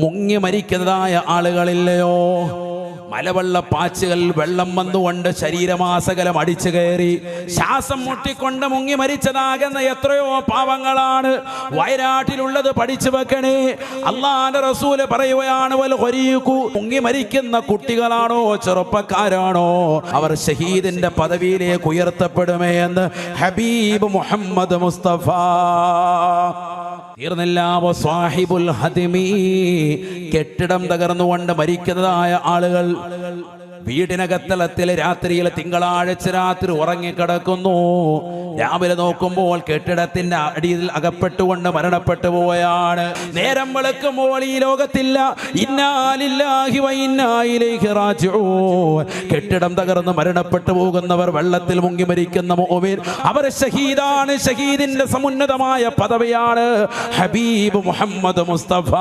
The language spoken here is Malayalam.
മുങ്ങി മരിക്കുന്നതായ ആളുകളില്ലയോ? മലവെള്ള പാച്ചുകൾ വെള്ളം വന്നുകൊണ്ട് ശരീരമാസകലം അടിച്ചു കയറി ശ്വാസം മുട്ടിക്കൊണ്ട് മുങ്ങി മരിച്ചതാകുന്ന എത്രയോ പാവങ്ങളാണ് വയനാട്ടിലുള്ളത് പഠിച്ചു വെക്കണേ. അള്ളാന്റെ റസൂൽ പറയുകയാണ്. മുങ്ങി മരിക്കുന്ന കുട്ടികളാണോ ചെറുപ്പക്കാരാണോ? അവർ ഷഹീദിന്റെ പദവിയിലേക്ക് ഉയർത്തപ്പെടുമേ എന്ന് ഹബീബ് മുഹമ്മദ് മുസ്തഫ കെട്ടിടം തകർന്നുകൊണ്ട് മരിക്കുന്നതായ ആളുകൾ. വീടിനകത്തളത്തിൽ രാത്രിയിൽ തിങ്കളാഴ്ച രാത്രി ഉറങ്ങിക്കിടക്കുന്നു. രാവിലെ നോക്കുമ്പോൾ കെട്ടിടത്തിന്റെ അടിയിൽ അകപ്പെട്ടുകൊണ്ട് മരണപ്പെട്ടു പോയാണ്. നേരം വെളുക്കുമ്പോൾ ഈ ലോകത്തില്ല. ഇന്നാലില്ലാഹി കെട്ടിടം തകർന്ന് മരണപ്പെട്ടു പോകുന്നവർ വെള്ളത്തിൽ മുങ്ങി മരിക്കുന്ന മോമിൻ. അവർ ഷഹീദാണ്. ഷഹീദിന്റെ സമുന്നതമായ പദവിയാണ് ഹബീബ് മുഹമ്മദ് മുസ്തഫ.